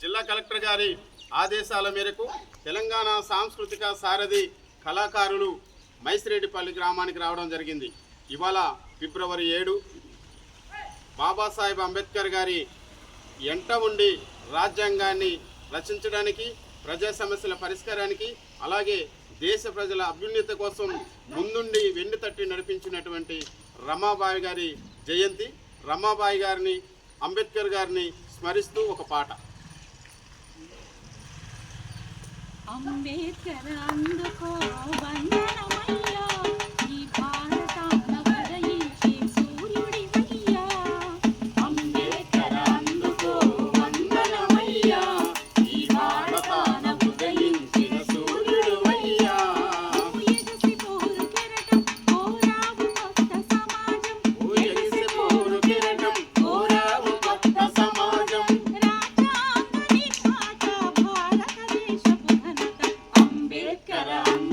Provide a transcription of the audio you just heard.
జిల్లా కలెక్టర్ గారి ఆదేశాల మేరకు తెలంగాణ సాంస్కృతిక సారథి కళాకారులు మైసిరెడ్డిపల్లి గ్రామానికి రావడం జరిగింది. ఇవాళ ఫిబ్రవరి ఏడు బాబాసాహెబ్ అంబేద్కర్ గారి ఎంట ఉండి రాజ్యాంగాన్ని రచించడానికి ప్రజా సమస్యల పరిష్కారానికి అలాగే దేశ ప్రజల అభ్యున్నత కోసం ముందుండి వెన్ను తట్టి నడిపించినటువంటి రమాబాయి గారి జయంతి రమాబాయి గారిని అంబేద్కర్ గారిని స్మరిస్తూ ఒక పాట. అంబేద్కర్ అందుకో వందనమయ్యా Yeah.